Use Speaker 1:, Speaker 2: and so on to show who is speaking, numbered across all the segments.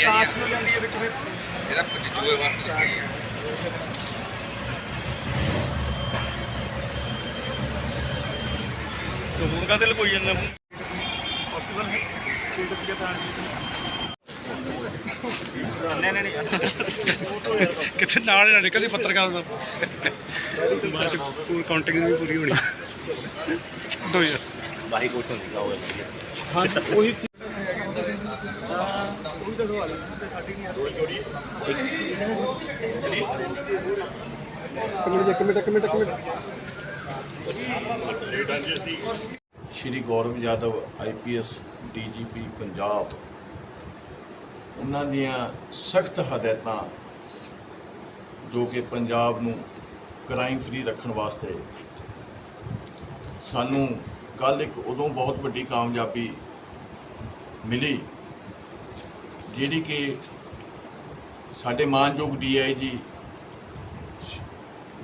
Speaker 1: ਜਾਂਦੀ ਹੈ ਵਿੱਚ ਫਿਰ।
Speaker 2: ਇਹਦਾ ਜੂਏ ਵਾਰ ਲੱਗੀ ਹੈ
Speaker 1: ਤੇ ਹੁਣ ਕਾਹਦੇ ਲਕੋਈ ਜਾਂਦਾ ਹੁਣ? ਪੋਸੀਬਲ ਹੈ। 6 ਰੁਪਏ ਤਾਂ ਨਹੀਂ ਨਹੀਂ ਨਹੀਂ।
Speaker 3: ਕਿੱਥੇ ਨਾਲ ਨਾ ਨਿਕਲਦੀ ਪੱਤਰਕਾਰ ਦਾ ਬਾਅਦ ਪੂਰੀ ਕਾਊਂਟਿੰਗ ਵੀ ਪੂਰੀ ਹੋਣੀ। ਛੱਡੋ ਯਾਰ।
Speaker 2: ਬਾਈ ਕੋਟ ਹੋਵੇ
Speaker 1: ਹਾਂ ਉਹੀ ਚੀਜ਼ ਉਹੀ ਤਾਂ ਸਵਾਲ ਹੈ ਤੇ ਸਾਡੀ ਨਹੀਂ
Speaker 3: ਇੱਕ ਮਿੰਟ ਇੱਕ ਮਿੰਟ ਇੱਕ minute
Speaker 4: Shri Gaurav Yadav IPS DGP Punjab. ਉਹਨਾਂ ਦੀਆਂ ਸਖਤ ਹਦਾਇਤਾਂ ਜੋ ਕਿ ਪੰਜਾਬ ਨੂੰ ਕ੍ਰਾਈਮ ਫਰੀ ਰੱਖਣ ਵਾਸਤੇ ਸਾਨੂੰ ਕੱਲ ਇੱਕ ਉਦੋਂ ਬਹੁਤ ਵੱਡੀ ਕਾਮਯਾਬੀ ਮਿਲੀ। ਜਿਹੜੀ ਕਿ ਸਾਡੇ ਮਾਨਯੋਗ DIG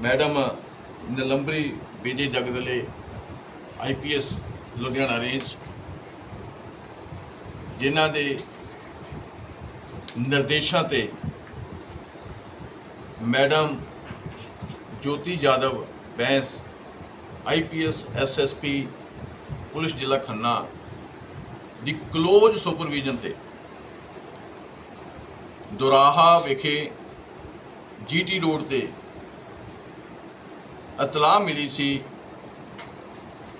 Speaker 4: madam Nilambari Vijay Jagdale IPS Ludhiana range, ਜਿਨ੍ਹਾਂ ਦੇ ਨਿਰਦੇਸ਼ਾਂ ਤੇ madam Jyoti Jadhav Bains IPS SSP police ਜ਼ਿਲ੍ਹਾ ਖੰਨਾ ਦੀ ਕਲੋਜ਼ ਸੁਪਰਵੀਜ਼ਨ ਤੇ ਦੁਰਾਹਾ ਵਿਖੇ ਜੀਟੀ ਰੋਡ ਤੇ ਇਤਲਾਹ ਮਿਲੀ ਸੀ,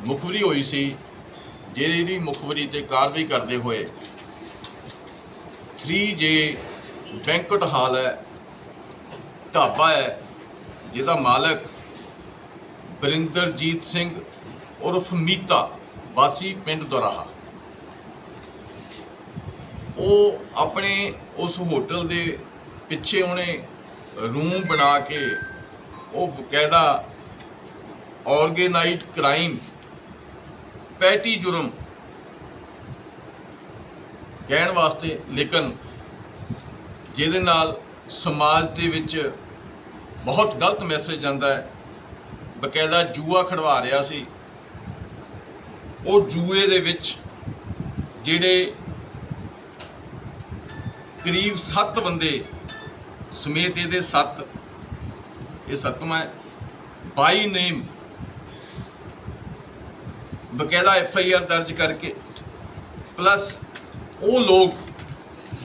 Speaker 4: ਮੁਖਬਰੀ ਹੋਈ ਸੀ, ਜਿਹੜੀ ਮੁਖਬਰੀ ਤੇ ਕਾਰਵਾਈ ਕਰਦੇ ਹੋਏ 3J ਬੈਂਕਟ ਹਾਲ ਹੈ, ਢਾਬਾ ਹੈ, ਜਿਹਦਾ ਮਾਲਕ ਬਰਿੰਦਰਜੀਤ ਸਿੰਘ ਉਰਫ ਮੀਤਾ ਵਾਸੀ ਪਿੰਡ ਦੁਰਾਹਾ। ਉਹ ਆਪਣੇ ਉਸ ਹੋਟਲ ਦੇ ਪਿੱਛੇ ਉਹਨੇ ਰੂਮ ਬਣਾ ਕੇ ਉਹ ਬਕਾਇਦਾ ਆਰਗੇਨਾਈਜ਼ਡ ਕ੍ਰਾਈਮ, ਪੈਟੀ ਜੁਰਮ ਕਹਿਣ ਵਾਸਤੇ ਲੇਕਿਨ ਜਿਹਦੇ ਨਾਲ ਸਮਾਜ ਦੇ ਵਿੱਚ ਬਹੁਤ ਗਲਤ ਮੈਸੇਜ ਜਾਂਦਾ ਹੈ, ਬਕਾਇਦਾ ਜੂਆ ਖੜਵਾ ਰਿਹਾ ਸੀ। ਉਹ ਜੂਏ ਦੇ ਵਿੱਚ ਜਿਹੜੇ ਕਰੀਬ 7 ਬੰਦੇ ਸਮੇਤ ਇਹਦੇ 7 ਇਹ ਸੱਤਵਾਂ ਹੈ। 22 ਨੇਮ ਬਕਾਇਦਾ ਐਫ ਆਈ ਆਰ ਦਰਜ ਕਰਕੇ, ਪਲੱਸ ਉਹ ਲੋਕ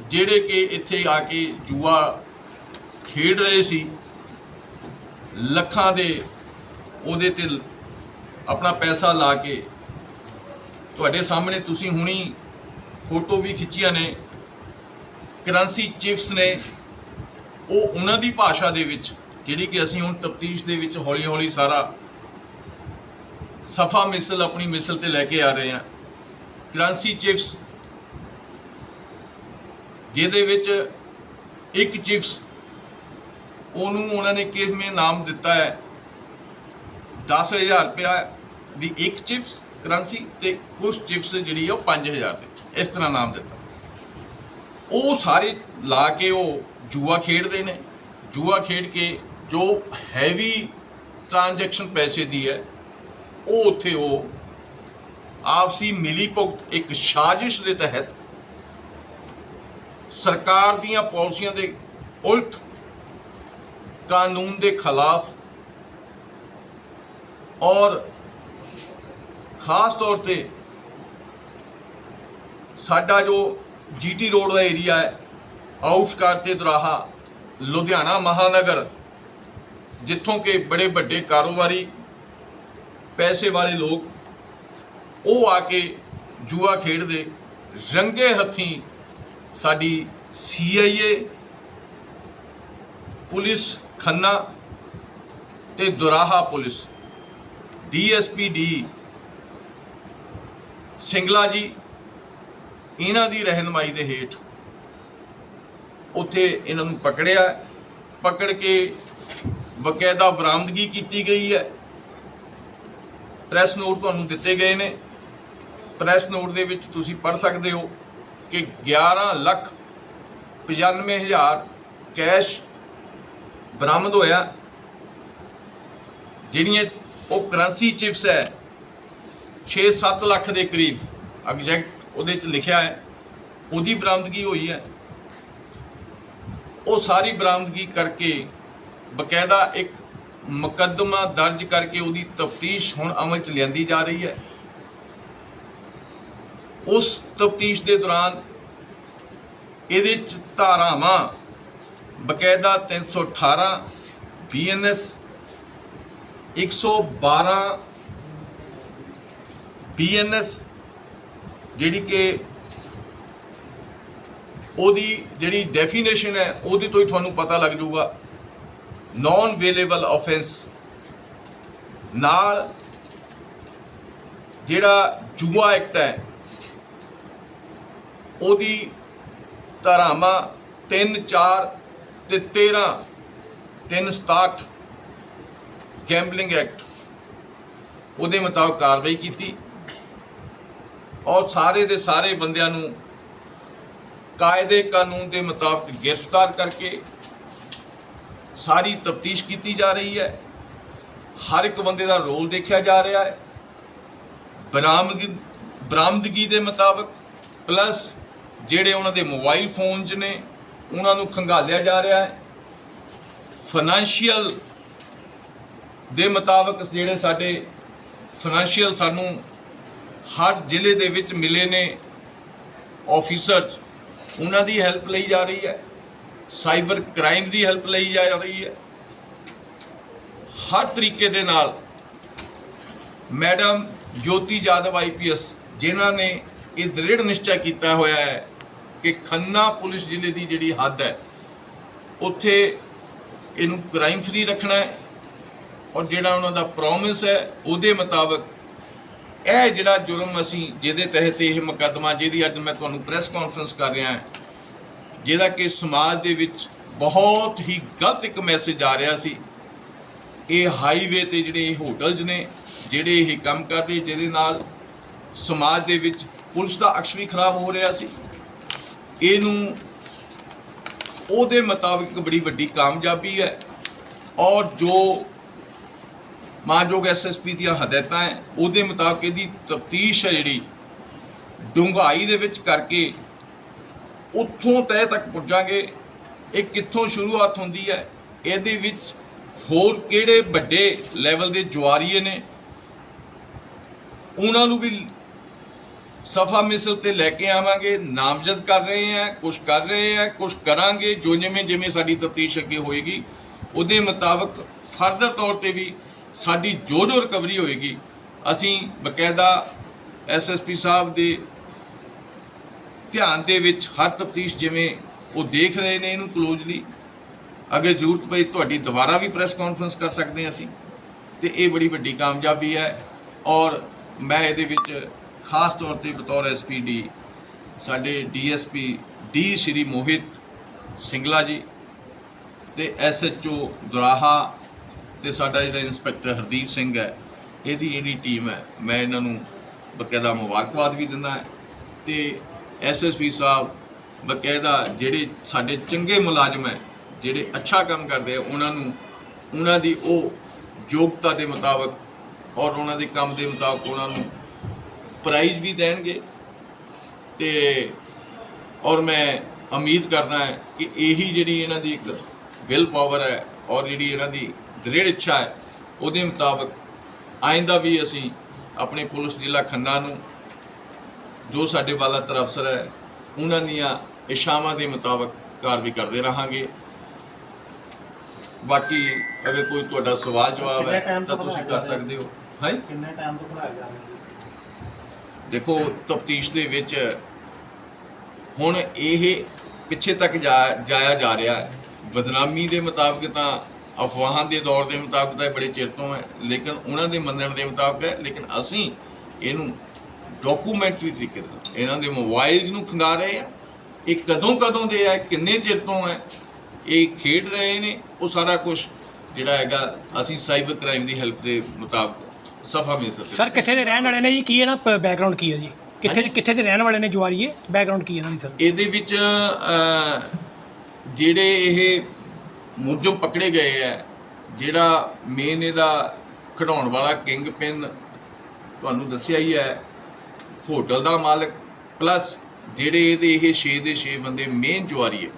Speaker 4: ਜਿਹੜੇ ਕਿ ਇੱਥੇ ਆ ਕੇ ਜੂਆ ਖੇਡ ਰਹੇ ਸੀ, ਲੱਖਾਂ ਦੇ ਉਹਦੇ ਤੇ ਆਪਣਾ ਪੈਸਾ ਲਾ ਕੇ, ਤੁਹਾਡੇ ਸਾਹਮਣੇ ਤੁਸੀਂ ਹੁਣੀ ਫੋਟੋ ਵੀ ਖਿੱਚੀਆਂ ਨੇ। ਕਰੰਸੀ ਚਿਪਸ ਨੇ, ਉਹ ਉਹਨਾਂ ਦੀ ਭਾਸ਼ਾ ਦੇ ਵਿੱਚ, ਜਿਹੜੀ ਕਿ ਅਸੀਂ ਹੁਣ ਤਫਤੀਸ਼ ਦੇ ਵਿੱਚ ਹੌਲੀ-ਹੌਲੀ ਸਾਰਾ ਸਫਾ ਮਿਸਲ ਆਪਣੀ ਮਿਸਲ ਤੇ ਲੈ ਕੇ ਆ ਰਹੇ ਹਾਂ। ਕਰੰਸੀ ਚਿਪਸ ਜਿਹਦੇ ਵਿੱਚ ਇੱਕ ਚਿਪਸ ਉਹਨੂੰ ਉਹਨਾਂ ਨੇ ਕਿਸਮੇ ਨਾਮ ਦਿੱਤਾ ਹੈ? 10000 ਰੁਪਇਆ ਦੀ ਇੱਕ ਚਿਪਸ ਕਰੰਸੀ ਤੇ ਕੁਝ ਚਿਪਸ ਜਿਹੜੀ ਆ ਉਹ 5000 ਦੇ, ਇਸ ਤਰ੍ਹਾਂ ਨਾਮ ਦਿੱਤਾ। ਉਹ ਸਾਰੇ ਲਾ ਕੇ ਉਹ ਜੂਆ ਖੇਡਦੇ ਨੇ। ਜੂਆ ਖੇਡ ਕੇ ਜੋ ਹੈਵੀ ਟ੍ਰਾਂਜੈਕਸ਼ਨ ਪੈਸੇ ਦੀ ਹੈ, ਉਹ ਉੱਥੇ ਉਹ ਆਪਸੀ ਮਿਲੀ ਭੁਗਤ ਇੱਕ ਸਾਜ਼ਿਸ਼ ਦੇ ਤਹਿਤ ਸਰਕਾਰ ਦੀਆਂ ਪਾਲਿਸੀਆਂ ਦੇ ਉਲਟ ਕਾਨੂੰਨ ਦੇ ਖਿਲਾਫ ਔਰ ਖਾਸ ਤੌਰ ਤੇ ਸਾਡਾ ਜੋ ਜੀਟੀ ਰੋਡ ਦਾ ਏਰੀਆ ਹੈ ਆਊਟਸਕਰ ਤੇ ਦੁਰਾਹਾ, ਲੁਧਿਆਣਾ ਮਹਾਨਗਰ, ਜਿੱਥੋਂ ਕਿ ਬੜੇ ਵੱਡੇ ਕਾਰੋਬਾਰੀ, ਪੈਸੇ ਵਾਲੇ ਲੋਕ, ਉਹ ਆ ਕੇ ਜੂਆ ਖੇਡਦੇ, ਰੰਗੇ ਹੱਥੀਂ ਸਾਡੀ ਸੀਆਈਏ ਪੁਲਿਸ ਖੰਨਾ ਤੇ Doraha police DSP D Singla ji ਇਹਨਾਂ ਦੀ ਰਹਿਨਮਾਈ ਦੇ ਹੇਠ ਉੱਥੇ ਇਹਨਾਂ ਨੂੰ ਪਕੜਿਆ। ਪਕੜ ਕੇ ਬਕਾਇਦਾ ਬਰਾਮਦਗੀ ਕੀਤੀ ਗਈ ਹੈ। ਪ੍ਰੈਸ ਨੋਟ ਤੁਹਾਨੂੰ ਦਿੱਤੇ ਗਏ ਨੇ। ਪ੍ਰੈਸ ਨੋਟ ਦੇ ਵਿੱਚ ਤੁਸੀਂ ਪੜ੍ਹ ਸਕਦੇ ਹੋ ਕਿ 11 ਲੱਖ 95 ਹਜ਼ਾਰ ਕੈਸ਼ ਬਰਾਮਦ ਹੋਇਆ। ਜਿਹੜੀਆਂ ਉਹ ਕਰੰਸੀ ਚਿਪਸ ਹੈ 6-7 ਲੱਖ ਦੇ ਕਰੀਬ, ਐਗਜ਼ੈਕਟ ਉਹਦੇ ਚ ਲਿਖਿਆ ਹੈ, ਉਹਦੀ ਬਰਾਮਦਗੀ ਹੋਈ ਹੈ। ਉਹ ਸਾਰੀ ਬਰਾਮਦਗੀ ਕਰਕੇ ਬਕਾਇਦਾ ਇੱਕ ਮੁਕੱਦਮਾ ਦਰਜ ਕਰਕੇ ਉਹਦੀ ਤਫਤੀਸ਼ ਹੁਣ ਅਮਲ ਚ ਲਿਆਂਦੀ ਜਾ ਰਹੀ ਹੈ। ਉਸ ਤਫਤੀਸ਼ ਦੇ ਦੌਰਾਨ ਇਹਦੇ ਚ ਧਾਰਾਵਾਂ ਬਕਾਇਦਾ 318 ਬੀਐਨਐਸ 112 ਬੀਐਨਐਸ ਜਿਹੜੀ ਕਿ ਉਹਦੀ ਜਿਹੜੀ ਡੈਫੀਨੇਸ਼ਨ ਹੈ, ਉਹਦੇ ਤੋਂ ਹੀ ਤੁਹਾਨੂੰ ਪਤਾ ਲੱਗ ਜਾਊਗਾ। ਨਾਨ ਵੇਲੇਬਲ ਆਫੈਂਸ ਨਾਲ ਜਿਹੜਾ ਜੂਆ ਐਕਟ ਹੈ, ਉਹਦੀ ਧਾਰਾਵਾਂ 3 4 ਤੇ 13 367 ਗੈਂਬਲਿੰਗ ਐਕਟ ਉਹਦੇ ਮੁਤਾਬਕ ਕਾਰਵਾਈ ਕੀਤੀ। ਔਰ ਸਾਰੇ ਦੇ ਸਾਰੇ ਬੰਦਿਆਂ ਨੂੰ ਕਾਇਦੇ ਕਾਨੂੰਨ ਦੇ ਮੁਤਾਬਕ ਗ੍ਰਿਫਤਾਰ ਕਰਕੇ ਸਾਰੀ ਤਫਤੀਸ਼ ਕੀਤੀ ਜਾ ਰਹੀ ਹੈ। ਹਰ ਇੱਕ ਬੰਦੇ ਦਾ ਰੋਲ ਦੇਖਿਆ ਜਾ ਰਿਹਾ ਹੈ। ਬਰਾਮਦ ਬਰਾਮਦਗੀ ਦੇ ਮੁਤਾਬਕ, ਪਲੱਸ ਜਿਹੜੇ ਉਹਨਾਂ ਦੇ ਮੋਬਾਈਲ ਫੋਨ 'ਚ ਨੇ, ਉਹਨਾਂ ਨੂੰ ਖੰਗਾਲਿਆ ਜਾ ਰਿਹਾ ਹੈ। ਫਾਈਨੈਂਸ਼ੀਅਲ ਦੇ ਮੁਤਾਬਕ ਜਿਹੜੇ ਸਾਡੇ ਫਾਈਨੈਂਸ਼ੀਅਲ ਸਾਨੂੰ ਹਰ ਜ਼ਿਲ੍ਹੇ ਦੇ ਵਿੱਚ ਮਿਲੇ ਨੇ ਆਫੀਸਰਸ ਉਹਨਾਂ ਦੀ ਹੈਲਪ ਲਈ ਜਾ ਰਹੀ ਹੈ। ਸਾਈਬਰ ਕ੍ਰਾਈਮ ਦੀ ਹੈਲਪ ਲਈ ਜਾ ਰਹੀ ਹੈ। ਹਰ ਤਰੀਕੇ ਦੇ ਨਾਲ ਮੈਡਮ ਜੋਤੀ ਜਾਦਵ ਆਈਪੀਐਸ ਜਿਨ੍ਹਾਂ ਨੇ ਇਹ ਦ੍ਰਿੜ ਨਿਸ਼ਚੈ ਕੀਤਾ ਹੋਇਆ ਹੈ ਕਿ ਖੰਨਾ ਪੁਲਿਸ ਜ਼ਿਲ੍ਹੇ ਦੀ ਜਿਹੜੀ ਹੱਦ ਹੈ, ਉੱਥੇ ਇਹਨੂੰ ਕ੍ਰਾਈਮ ਫ੍ਰੀ ਰੱਖਣਾ ਹੈ। ਔਰ ਜਿਹੜਾ ਉਹਨਾਂ ਦਾ ਪ੍ਰੋਮਿਸ ਹੈ, ਉਹਦੇ ਮੁਤਾਬਕ ਇਹ ਜਿਹੜਾ ਜੁਰਮ ਅਸੀਂ ਜਿਹਦੇ ਤਹਿਤ ਇਹ ਮੁਕੱਦਮਾ, ਜਿਹਦੀ ਅੱਜ ਮੈਂ ਤੁਹਾਨੂੰ ਪ੍ਰੈਸ ਕਾਨਫਰੰਸ ਕਰ ਰਿਹਾ ਹਾਂ, ਜਿਹਦਾ ਕਿ ਸਮਾਜ ਦੇ ਵਿੱਚ ਬਹੁਤ ਹੀ ਗਲਤ ਇੱਕ ਮੈਸੇਜ ਆ ਰਿਹਾ ਸੀ। ਇਹ ਹਾਈਵੇ ਤੇ ਜਿਹੜੇ ਇਹ ਹੋਟਲਸ ਨੇ, ਜਿਹੜੇ ਇਹ ਕੰਮ ਕਰਦੇ, ਜਿਹਦੇ ਨਾਲ ਸਮਾਜ ਦੇ ਵਿੱਚ ਪੁਲਿਸ ਦਾ ਅਕਸ਼ ਵੀ ਖਰਾਬ ਹੋ ਰਿਹਾ ਸੀ। ਇਹਨੂੰ, ਉਹਦੇ ਮੁਤਾਬਿਕ ਬੜੀ ਵੱਡੀ ਕਾਮਯਾਬੀ ਹੈ ਔਰ ਜੋ ਮਾਨਯੋਗ ਐਸਐਸਪੀ ਦੀਆਂ ਹਦਾਇਤਾਂ ਹੈ, ਉਹਦੇ ਮੁਤਾਬਕ ਇਹਦੀ ਤਫਤੀਸ਼ ਹੈ ਜਿਹੜੀ ਡੂੰਘਾਈ ਦੇ ਵਿੱਚ ਕਰਕੇ ਉੱਥੋਂ ਤਹਿ ਤੱਕ ਪੁੱਜਾਂਗੇ, ਇਹ ਕਿੱਥੋਂ ਸ਼ੁਰੂਆਤ ਹੁੰਦੀ ਹੈ, ਇਹਦੇ ਵਿੱਚ ਹੋਰ ਕਿਹੜੇ ਵੱਡੇ ਲੈਵਲ ਦੇ ਜੁਆਰੀਏ ਨੇ? ਉਹਨਾਂ ਨੂੰ ਵੀ ਸਫਾ ਮਿਸਲ ਤੇ ਲੈ ਕੇ ਆਵਾਂਗੇ, ਨਾਮਜ਼ਦ ਕਰ ਰਹੇ ਹਾਂ ਕੁਝ ਕਰ ਰਹੇ ਹਾਂ ਕੁਝ ਕਰਾਂਗੇ, ਜੋ ਜਿਵੇਂ ਜਿਵੇਂ ਸਾਡੀ ਤਫਤੀਸ਼ ਅੱਗੇ ਹੋਏਗੀ, ਉਹਦੇ ਮੁਤਾਬਕ ਫਰਦਰ ਤੌਰ ਤੇ ਵੀ ਸਾਡੀ ਜੋ ਜੋ ਰਿਕਵਰੀ ਹੋਏਗੀ। ਅਸੀਂ ਬਕਾਇਦਾ ਐਸਐਸਪੀ ਸਾਹਿਬ ਦੇ ਧਿਆਨ ਦੇ ਵਿੱਚ ਹਰ ਤਫਤੀਸ਼ ਜਿਵੇਂ ਉਹ ਦੇਖ ਰਹੇ ਨੇ ਇਹਨੂੰ ਕਲੋਜ਼ਲੀ ਅਗਰ ਜ਼ਰੂਰਤ ਪਈ ਤੁਹਾਡੀ ਦੁਬਾਰਾ ਵੀ ਪ੍ਰੈਸ ਕਾਨਫਰੰਸ ਕਰ ਸਕਦੇ ਹਾਂ ਅਸੀਂ, ਤੇ ਇਹ ਬੜੀ ਵੱਡੀ ਕਾਮਯਾਬੀ ਹੈ ਔਰ ਮੈਂ ਇਹਦੇ ਵਿੱਚ ਖਾਸ ਤੌਰ ਤੇ ਬਤੌਰ ਐਸਪੀਡੀ ਸਾਡੇ ਡੀਐਸਪੀ ਡੀ ਸ਼੍ਰੀ ਮੋਹਿਤ ਸਿੰਗਲਾ ਜੀ ਤੇ ਐਸਐਚਓ ਦੁਰਾਹਾ ਤੇ ਸਾਡਾ ਜਿਹੜਾ ਇੰਸਪੈਕਟਰ ਹਰਦੀਪ ਸਿੰਘ ਹੈ, ਇਹਦੀ ਜਿਹੜੀ ਟੀਮ ਹੈ, ਮੈਂ ਇਹਨਾਂ ਨੂੰ ਬਕਾਇਦਾ ਮੁਬਾਰਕਬਾਦ ਵੀ ਦਿੰਦਾ ਹਾਂ ਤੇ ਐਸਐਸਪੀ ਸਾਹਿਬ ਬਕਾਇਦਾ ਜਿਹੜੇ ਸਾਡੇ ਚੰਗੇ ਮੁਲਾਜ਼ਮ ਹੈ, ਜਿਹੜੇ ਅੱਛਾ ਕੰਮ ਕਰਦੇ ਆ, ਉਹਨਾਂ ਨੂੰ ਉਹਨਾਂ ਦੀ ਉਹ ਯੋਗਤਾ ਦੇ ਮੁਤਾਬਕ ਔਰ ਉਹਨਾਂ ਦੇ ਕੰਮ ਦੇ ਮੁਤਾਬਕ ਉਹਨਾਂ ਨੂੰ ਪ੍ਰਾਈਜ਼ ਵੀ ਦੇਣਗੇ। ਤੇ ਔਰ ਮੈਂ ਉਮੀਦ ਕਰਦਾ ਹਾਂ ਕਿ ਇਹੀ ਜਿਹੜੀ ਇਹਨਾਂ ਦੀ ਇੱਕ ਵਿਲ ਪਾਵਰ ਹੈ ਔਰ ਜਿਹੜੀ ਇਹਨਾਂ ਦੀ ਦ੍ਰਿੜ ਇੱਛਾ ਹੈ ਉਹਦੇ ਮੁਤਾਬਕ ਆਇੰਦਾ ਵੀ ਅਸੀਂ ਆਪਣੇ ਪੁਲਿਸ ਜ਼ਿਲ੍ਹਾ ਖੰਨਾ ਨੂੰ ਜੋ ਸਾਡੇ ਵਾਲਾ ਅਫਸਰ ਹੈ ਉਹਨਾਂ ਦੀਆਂ ਇਸ਼ਾਵਾਂ ਦੇ ਮੁਤਾਬਕ ਕਾਰਵਾਈ ਕਰਦੇ ਰਹਾਂਗੇ। ਬਾਕੀ ਅਗਰ ਕੋਈ ਤੁਹਾਡਾ ਸਵਾਲ ਜਵਾਬ ਹੈ ਤਾਂ ਤੁਸੀਂ ਕਰ? ਸਕਦੇ ਹੋ। ਹਾਂ?
Speaker 5: ਕਿੰਨੇ ਟਾਈਮ ਤੋਂ ਖੜਾਇਆ ਜਾ ਰਿਹਾ
Speaker 4: ਦੇਖੋ ਤਫਤੀਸ਼ ਦੇ ਵਿੱਚ ਹੁਣ ਇਹ ਪਿੱਛੇ ਤੱਕ ਜਾਇਆ ਜਾ ਰਿਹਾ ਹੈ। ਬਦਨਾਮੀ ਦੇ ਮੁਤਾਬਕ ਤਾਂ ਅਫਵਾਹਾਂ ਦੇ ਦੌਰ ਦੇ ਮੁਤਾਬਕ ਤਾਂ ਇਹ ਬੜੇ ਚਿਰ ਤੋਂ ਹੈ ਲੇਕਿਨ ਉਹਨਾਂ ਦੇ ਮੰਨਣ ਦੇ ਮੁਤਾਬਕ ਹੈ ਲੇਕਿਨ ਅਸੀਂ ਇਹਨੂੰ ਡਾਕੂਮੈਂਟਰੀ ਤਰੀਕੇ ਨਾਲ ਇਹਨਾਂ ਦੇ ਮੋਬਾਈਲਸ ਨੂੰ ਖੰਗਾ ਰਹੇ ਆ ਇਹ ਕਦੋਂ ਕਦੋਂ ਦੇ ਆ ਕਿੰਨੇ ਚਿਰ ਤੋਂ ਹੈ ਇਹ ਖੇਡ ਰਹੇ ਨੇ ਉਹ ਸਾਰਾ ਕੁਝ ਜਿਹੜਾ ਹੈਗਾ ਅਸੀਂ ਸਾਈਬਰ ਕ੍ਰਾਈਮ ਦੀ ਹੈਲਪ ਦੇ ਮੁਤਾਬਕ ਸਫਾ ਸਕਦੇ
Speaker 6: ਸਰ ਕਿੱਥੇ ਦੇ ਰਹਿਣ ਵਾਲੇ ਨੇ ਜੀ? ਕੀ ਇਹਦਾ ਬੈਕਗ੍ਰਾਉਂਡ ਕੀ ਹੈ ਜੀ? ਕਿੱਥੇ। ਕਿੱਥੇ ਦੇ ਰਹਿਣ ਵਾਲੇ ਨੇ ਜਵਾਰੀਏ? ਬੈਕਗ੍ਰਾਉਂਡ ਕੀ ਹੈ ਇਹਨਾਂ ਦੀ ਸਰ
Speaker 4: ਇਹਦੇ ਵਿੱਚ ਜਿਹੜੇ ਇਹ ਮੁਲਜ਼ਮ ਪਕੜੇ ਗਏ ਹੈ, ਜਿਹੜਾ ਮੇਨ ਇਹਦਾ ਖਿਡਾਉਣ ਵਾਲਾ ਕਿੰਗ ਪਿੰਨ ਤੁਹਾਨੂੰ ਦੱਸਿਆ ਹੀ ਹੈ, ਹੋਟਲ ਦਾ ਮਾਲਕ ਪਲੱਸ ਜਿਹੜੇ ਇਹਦੇ ਇਹ 6 ਦੇ 6 ਬੰਦੇ ਮੇਨ ਜੁਆਰੀ ਹੈ,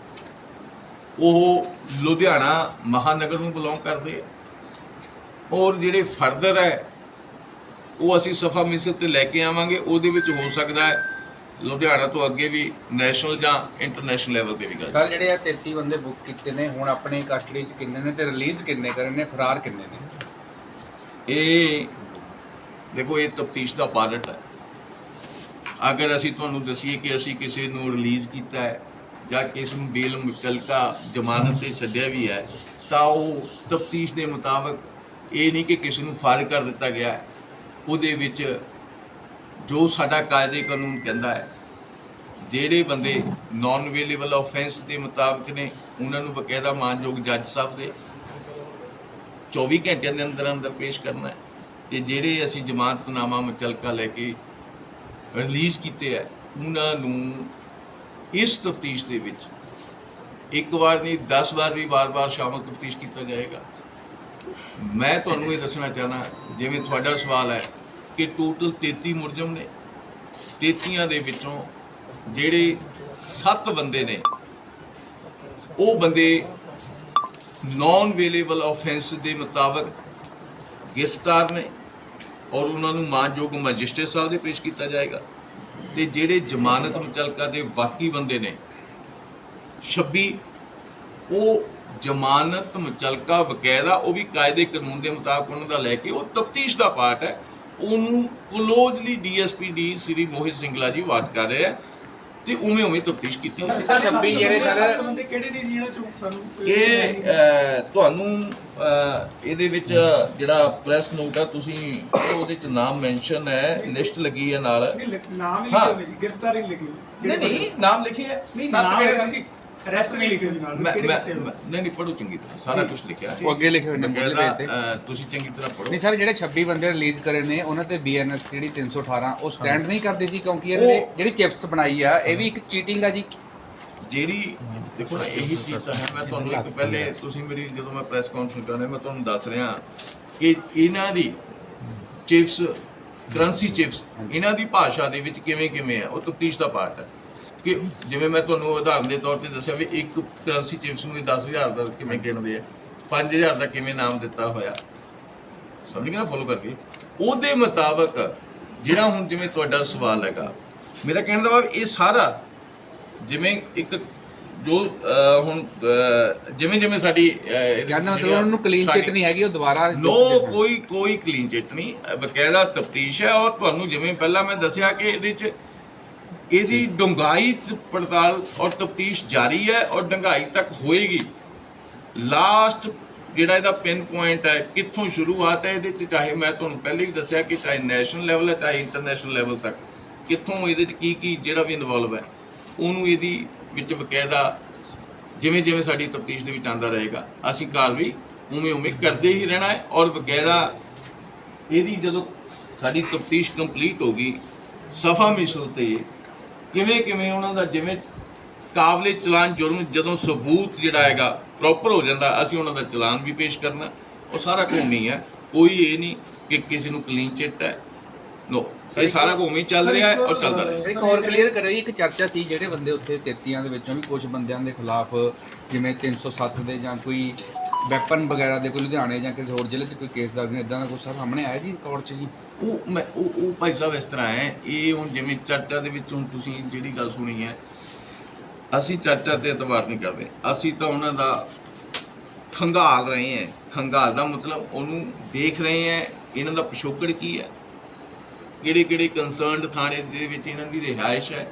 Speaker 4: ਉਹ ਲੁਧਿਆਣਾ ਮਹਾਨਗਰ ਨੂੰ ਬਿਲੋਂਗ ਕਰਦੇ ਆ ਔਰ ਜਿਹੜੇ ਫਰਦਰ ਹੈ, ਉਹ ਅਸੀਂ ਸਫਾ ਮਿਸਰ ਤੇ ਲੈ ਕੇ ਆਵਾਂਗੇ, ਉਹਦੇ ਵਿੱਚ ਹੋ ਸਕਦਾ ਹੈ ਲੁਧਿਆਣਾ ਤੋਂ ਅੱਗੇ ਵੀ ਨੈਸ਼ਨਲ ਜਾਂ ਇੰਟਰਨੈਸ਼ਨਲ ਲੈਵਲ ਤੇ ਵੀ ਗੱਲ
Speaker 7: ਸਰ ਜਿਹੜੇ ਆ 33 ਬੰਦੇ ਬੁੱਕ ਕੀਤੇ ਨੇ ਹੁਣ ਆਪਣੇ ਕਸਟਡੀ ਚ ਕਿੰਨੇ ਨੇ ਤੇ ਰਿਲੀਜ਼ ਕਿੰਨੇ ਕਰੇ ਨੇ ਫਰਾਰ ਕਿੰਨੇ ਨੇ?
Speaker 4: ਇਹ ਦੇਖੋ ਇਹ ਤਫਤੀਸ਼ ਦਾ ਪਾਰਟ ਹੈ। ਅਗਰ ਅਸੀਂ ਤੁਹਾਨੂੰ ਦਸੀਏ ਕਿ ਅਸੀਂ ਕਿਸੇ ਨੂੰ ਰਿਲੀਜ਼ ਕੀਤਾ ਹੈ ਜਾਂ ਕਿਸ ਨੂੰ ਬੇਲ ਮੁਚਲਕਾ ਜ਼ਮਾਨਤ ਤੇ ਛੱਡਿਆ ਵੀ ਹੈ ਤਾਂ ਉਹ ਤਫਤੀਸ਼ ਦੇ ਮੁਤਾਬਕ ਇਹ ਨਹੀਂ ਕਿ ਕਿਸੇ ਨੂੰ ਫਾਰਿਗ ਕਰ ਦਿੱਤਾ ਗਿਆ ਉਹਦੇ ਵਿੱਚ ਜੋ ਸਾਡਾ ਕਾਇਦੇ ਕਾਨੂੰਨ ਕਹਿੰਦਾ ਹੈ, ਜਿਹੜੇ ਬੰਦੇ ਨਾਨ ਅਵੇਲੇਬਲ ਆਫੈਂਸ ਦੇ ਮੁਤਾਬਕ ਨੇ, ਉਹਨਾਂ ਨੂੰ ਬਕਾਇਦਾ ਮਾਨਯੋਗ ਜੱਜ ਸਾਹਿਬ ਦੇ 24 ਘੰਟਿਆਂ ਦੇ ਅੰਦਰ ਅੰਦਰ ਪੇਸ਼ ਕਰਨਾ ਹੈ ਤੇ ਜਿਹੜੇ ਅਸੀਂ ਜ਼ਮਾਨਤਨਾਮਾ ਮਚਲਕਾ ਲੈ ਕੇ ਰਿਲੀਜ਼ ਕੀਤੇ ਹੈ, ਉਹਨਾਂ ਨੂੰ ਇਸ ਤਫਤੀਸ਼ ਦੇ ਵਿੱਚ ਇੱਕ ਵਾਰ ਨਹੀਂ 10 ਵਾਰ ਵੀ ਵਾਰ-ਵਾਰ ਸ਼ਾਮਲ ਤਫਤੀਸ਼ ਕੀਤਾ ਜਾਏਗਾ। ਮੈਂ ਤੁਹਾਨੂੰ ਇਹ ਦੱਸਣਾ ਚਾਹਨਾ ਜਿਵੇਂ ਤੁਹਾਡਾ ਸਵਾਲ ਹੈ ਕਿ ਟੋਟਲ 33 ਮੁਲਜ਼ਮ ਨੇ। 33 ਦੇ ਵਿੱਚੋਂ ਜਿਹੜੇ 7 ਬੰਦੇ ਨੇ, ਉਹ ਬੰਦੇ ਨਾਨ ਅਵੇਲੇਬਲ ਆਫੈਂਸ ਦੇ ਮੁਤਾਬਕ ਗ੍ਰਿਫਤਾਰ ਨੇ ਔਰ ਉਹਨਾਂ ਨੂੰ ਮਾਨਯੋਗ ਮੈਜਿਸਟਰੇਟ ਸਾਹਿਬ ਦੇ ਪੇਸ਼ ਕੀਤਾ ਜਾਏਗਾ। ਤੇ ਜਿਹੜੇ ਜ਼ਮਾਨਤ ਮੁਚਲਕਾ ਦੇ ਬਾਕੀ ਬੰਦੇ ਨੇ 26 ਉਹ ਜ਼ਮਾਨਤ ਮੁਚਲਕਾ ਵਗੈਰਾ ਉਹ ਵੀ ਕਾਇਦੇ ਕਾਨੂੰਨ ਦੇ ਮੁਤਾਬਕ ਉਹਨਾਂ ਦਾ ਲੈ ਕੇ, ਉਹ ਤਫਤੀਸ਼ ਦਾ ਪਾਰਟ ਹੈ। ਉਹਨੂੰ closely DSP D Shri Mohit Singla ji ਬਾਤ ਕਰ ਰਹੇ ਹੈ ਤੇ ਉਵੇਂ ਉਵੇਂ ਤਫਤੀਸ਼ ਕੀਤੀ ਹੈ।
Speaker 7: ਸਰ 26 ਜਿਹੜੇ ਸਰ
Speaker 1: ਬੰਦੇ ਕਿਹੜੇ ਨੇ ਜਿਹਨਾਂ ਚੋਂ? ਸਾਨੂੰ
Speaker 4: ਇਹ ਤੁਹਾਨੂੰ ਇਹਦੇ ਵਿੱਚ ਜਿਹੜਾ ਪ੍ਰੈਸ ਨੋਟ ਹੈ ਤੁਸੀਂ ਉਹਦੇ ਚ ਨਾਮ ਮੈਂਸ਼ਨ ਹੈ ਲਿਸਟ ਲੱਗੀ ਹੈ ਨਾਲ।
Speaker 1: ਨਾਮ ਹੀ
Speaker 4: ਹਾਂ।
Speaker 1: ਲਿਖੇ ਹੋਏ ਜੀ ਗ੍ਰਿਫਤਾਰੀ ਲਿਖੀ
Speaker 4: ਨਹੀਂ ਨਹੀਂ ਨਾਮ ਲਿਖਿਆ ਹੈ।
Speaker 1: ਨਹੀਂ ਨਾਮ ਲਿਖਿਆ ਜੀ। ਅਰੈਸਟ ਨਹੀਂ ਲਿਖੇ ਹੋਏ ਨਾਲ
Speaker 4: ਮੈਂ ਮੈਂ ਨਹੀਂ ਨਹੀਂ ਪੜੋ ਚੰਗੀ ਤਰ੍ਹਾਂ ਸਾਰਾ ਕੁਝ ਲਿਖਿਆ।
Speaker 7: ਉਹ ਅੱਗੇ ਲਿਖੇ ਹੋਏ ਨੇ ਮੁੱਢਲੇ ਤੇ
Speaker 4: ਤੁਸੀਂ ਚੰਗੀ ਤਰ੍ਹਾਂ ਪੜੋ
Speaker 7: ਨਹੀਂ ਸਰ ਜਿਹੜੇ 26 ਬੰਦੇ ਰਿਲੀਜ਼ ਕਰੇ ਨੇ ਉਹਨਾਂ ਤੇ ਬੀਐਨਐਸ ਜਿਹੜੀ 318 ਉਹ ਸਟੈਂਡ ਨਹੀਂ ਕਰਦੇ ਸੀ ਕਿਉਂਕਿ ਇਹਨਾਂ ਨੇ
Speaker 4: ਉਹ-
Speaker 7: ਜਿਹੜੀ ਚਿਪਸ ਬਣਾਈ ਆ ਇਹ ਵੀ ਇੱਕ ਚੀਟਿੰਗ ਆ ਜੀ।
Speaker 4: ਜਿਹੜੀ ਦੇਖੋ ਨਾ ਇਹੀ ਚੀਜ਼ ਤਾਂ ਹੈ। ਮੈਂ ਤੁਹਾਨੂੰ ਇੱਕ ਪਹਿਲੇ ਤੁਸੀਂ ਮੇਰੀ ਜਦੋਂ ਮੈਂ ਪ੍ਰੈਸ ਕਾਨਫਰੰਸ ਕਰਨੇ ਮੈਂ ਤੁਹਾਨੂੰ ਦੱਸ ਰਿਹਾ ਕਿ ਇਹਨਾਂ ਦੀ ਚਿਪਸ ਕਰੰਸੀ ਚਿਪਸ ਇਹਨਾਂ ਦੀ ਭਾਸ਼ਾ ਦੇ ਵਿੱਚ ਕਿਵੇਂ ਕਿਵੇਂ ਹੈ ਉਹ ਤਫਤੀਸ਼ ਦਾ ਪਾਰਟ ਹੈ ਕਿ ਜਿਵੇਂ ਮੈਂ ਤੁਹਾਨੂੰ ਉਦਾਹਰਨ ਦੇ ਤੌਰ ਤੇ ਦੱਸਿਆ ਵੀ ਇੱਕ ਕਰੰਸੀ ਚਿਪਸ ਨੂੰ 10000 ਦਾ ਕਿਵੇਂ ਗਿਣਦੇ ਆ 5000 ਦਾ ਕਿਵੇਂ ਨਾਮ ਦਿੱਤਾ ਹੋਇਆ। ਸਮਝ ਗਏ ਨਾ ਫੋਲੋ ਕਰਕੇ। ਉਹਦੇ ਮੁਤਾਬਕ ਜਿਹੜਾ ਹੁਣ ਜਿਵੇਂ ਤੁਹਾਡਾ ਸਵਾਲ ਹੈਗਾ ਮੇਰਾ ਕਹਿਣ ਦਾ ਭਾਵ ਇਹ ਸਾਰਾ ਜਿਵੇਂ ਇੱਕ ਜੋ ਹੁਣ ਜਿਵੇਂ ਜਿਵੇਂ ਸਾਡੀ
Speaker 7: ਕਹਿੰਦਾ ਮਤਲਬ ਉਹਨੂੰ ਕਲੀਨ ਚਿੱਟ ਨਹੀਂ ਹੈਗੀ ਉਹ ਦੁਬਾਰਾ
Speaker 4: ਨੋ ਕੋਈ ਕੋਈ ਕਲੀਨ ਚਿੱਟ ਨਹੀਂ ਬਕਾਇਦਾ ਤਫਤੀਸ਼ ਹੈ। ਔਰ ਤੁਹਾਨੂੰ ਜਿਵੇਂ ਪਹਿਲਾਂ ਮੈਂ ਦੱਸਿਆ ਕਿ ਇਹਦੇ ਚ ਇਹਦੀ ਡੂੰਘਾਈ ਚ ਪੜਤਾਲ ਔਰ ਤਫਤੀਸ਼ ਜਾਰੀ ਹੈ ਔਰ ਡੂੰਘਾਈ ਤੱਕ ਹੋਏਗੀ। ਲਾਸਟ ਜਿਹੜਾ ਇਹਦਾ ਪਿਨ ਪੁਆਇੰਟ ਹੈ ਕਿੱਥੋਂ ਸ਼ੁਰੂਆਤ ਹੈ ਇਹਦੇ ਚ ਚਾਹੇ ਮੈਂ ਤੁਹਾਨੂੰ ਪਹਿਲੇ ਹੀ ਦੱਸਿਆ ਕਿ ਚਾਹੇ ਨੈਸ਼ਨਲ ਲੈਵਲ ਹੈ ਚਾਹੇ ਇੰਟਰਨੈਸ਼ਨਲ ਲੈਵਲ ਤੱਕ ਕਿੱਥੋਂ ਇਹਦੇ ਚ ਕੀ ਕੀ ਜਿਹੜਾ ਵੀ ਇਨਵੋਲਵ ਹੈ ਉਹਨੂੰ ਇਹਦੀ ਵਿੱਚ ਬਕਾਇਦਾ ਜਿਵੇਂ ਜਿਵੇਂ ਸਾਡੀ ਤਫਤੀਸ਼ ਦੇ ਵਿੱਚ ਆਂਦਾ ਰਹੇਗਾ ਅਸੀਂ ਕਾਰਵਾਈ ਉਵੇਂ ਉਵੇਂ ਕਰਦੇ ਹੀ ਰਹਿਣਾ ਹੈ ਔਰ ਬਕਾਇਦਾ ਇਹਦੀ ਜਦੋਂ ਸਾਡੀ ਤਫਤੀਸ਼ ਕੰਪਲੀਟ ਹੋ ਗਈ ਸਫਾ ਮਿਸਲ ਤੇ ਕਿਵੇਂ ਕਿਵੇਂ ਉਹਨਾਂ ਦਾ ਜਿਵੇਂ ਕਾਬਲੇ ਚਲਾਨ ਜੁਰਮ ਜਦੋਂ ਸਬੂਤ ਜਿਹੜਾ ਹੈਗਾ ਪ੍ਰੋਪਰ ਹੋ ਜਾਂਦਾ ਅਸੀਂ ਉਹਨਾਂ ਦਾ ਚਲਾਨ ਵੀ ਪੇਸ਼ ਕਰਨਾ ਉਹ ਸਾਰਾ ਨਹੀਂ ਹੈ। ਕੋਈ ਇਹ ਨਹੀਂ ਕਿ ਕਿਸੇ ਨੂੰ ਕਲੀਨ ਚਿੱਟ ਹੈ। ਨੋ ਇਹ ਸਾਰਾ ਹੀ ਚੱਲ ਰਿਹਾ ਹੈ ਔਰ ਚੱਲਦਾ ਰਹੇ
Speaker 7: ਇੱਕ ਹੋਰ ਕਲੀਅਰ ਕਰਿਓ ਜੀ, ਇੱਕ ਚਰਚਾ ਸੀ ਜਿਹੜੇ ਬੰਦੇ ਉੱਥੇ 33 ਦੇ ਵਿੱਚੋਂ ਵੀ ਕੁਝ ਬੰਦਿਆਂ ਦੇ ਖਿਲਾਫ ਜਿਵੇਂ 307 ਦੇ ਜਾਂ ਕੋਈ ਵੈਪਨ ਵਗੈਰਾ ਦੇ ਕੋਈ ਲੁਧਿਆਣੇ ਜਾਂ ਕਿਸੇ ਹੋਰ ਜ਼ਿਲ੍ਹੇ 'ਚ ਕੋਈ ਕੇਸ ਦਰਜ ਨੇ ਇਦਾਂ ਦਾ ਕੁਝ ਸਾਹਮਣੇ ਆਇਆ ਜੀ ਰਿਕਾਰਡ 'ਚ ਜੀ?
Speaker 4: ਉਹ ਮੈਂ, ਉਹ ਉਹ ਭਾਈ ਸਾਹਿਬ ਇਸ ਤਰ੍ਹਾਂ ਹੈ, ਇਹ ਹੁਣ ਜਿਵੇਂ ਚਰਚਾ ਦੇ ਵਿੱਚ ਹੁਣ ਤੁਸੀਂ ਜਿਹੜੀ ਗੱਲ ਸੁਣੀ ਹੈ, ਅਸੀਂ ਚਰਚਾ ਤੇ ਇਤਬਾਰ ਨਹੀਂ ਕਰਦੇ। ਅਸੀਂ ਤਾਂ ਉਹਨਾਂ ਦਾ ਖੰਗਾਲ ਰਹੇ ਹਾਂ। ਖੰਗਾਲ ਦਾ ਮਤਲਬ ਉਹਨੂੰ ਦੇਖ ਰਹੇ ਹਾਂ, ਇਹਨਾਂ ਦਾ ਪਿਛੋਕੜ ਕੀ ਹੈ? ਕਿਹੜੇ ਕਿਹੜੇ ਕੰਸਰਨਡ ਥਾਣੇ ਦੇ ਵਿੱਚ ਇਹਨਾਂ ਦੀ ਰਿਹਾਇਸ਼ ਹੈ?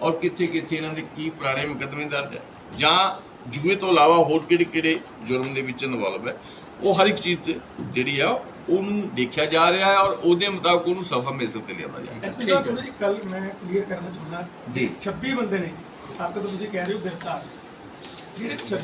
Speaker 4: ਔਰ ਕਿੱਥੇ ਕਿੱਥੇ ਇਹਨਾਂ ਦੇ ਕੀ ਪੁਰਾਣੇ ਮੁਕੱਦਮੇ ਦਰਜ ਹੈ? ਜਾਂ ਜੂਏ ਤੋਂ ਇਲਾਵਾ ਹੋਰ ਕਿਹੜੇ ਕਿਹੜੇ ਜੁਰਮ ਦੇ ਵਿੱਚ ਇਨਵੋਲਵ ਹੈ ਉਹ ਹਰ ਇੱਕ ਚੀਜ਼ ਜਿਹੜੀ ਆ ਉਹਨੂੰ ਦੇਖਿਆ ਜਾ ਰਿਹਾ ਹੈ ਔਰ ਉਹਦੇ ਮੁਤਾਬਕ ਉਹਨੂੰ ਸਫਾ ਮੇਜ਼ਰ ਤੇ ਲਿਆਂਦਾ ਜਾ ਰਿਹਾ
Speaker 1: ਐਸਪੀ ਸਾਹਿਬ ਥੋੜਾ ਜੀ ਕੱਲ ਮੈਂ ਕਲੀਅਰ ਕਰਨਾ ਚਾਹੁੰਦਾ
Speaker 4: ਜੀ।
Speaker 1: 26 ਬੰਦੇ ਨੇ ਸੱਤ ਤੋਂ ਤੁਸੀਂ ਕਹਿ ਰਹੇ ਹੋ ਗ੍ਰਿਫਤਾਰ ਜਿਹੜੇ 26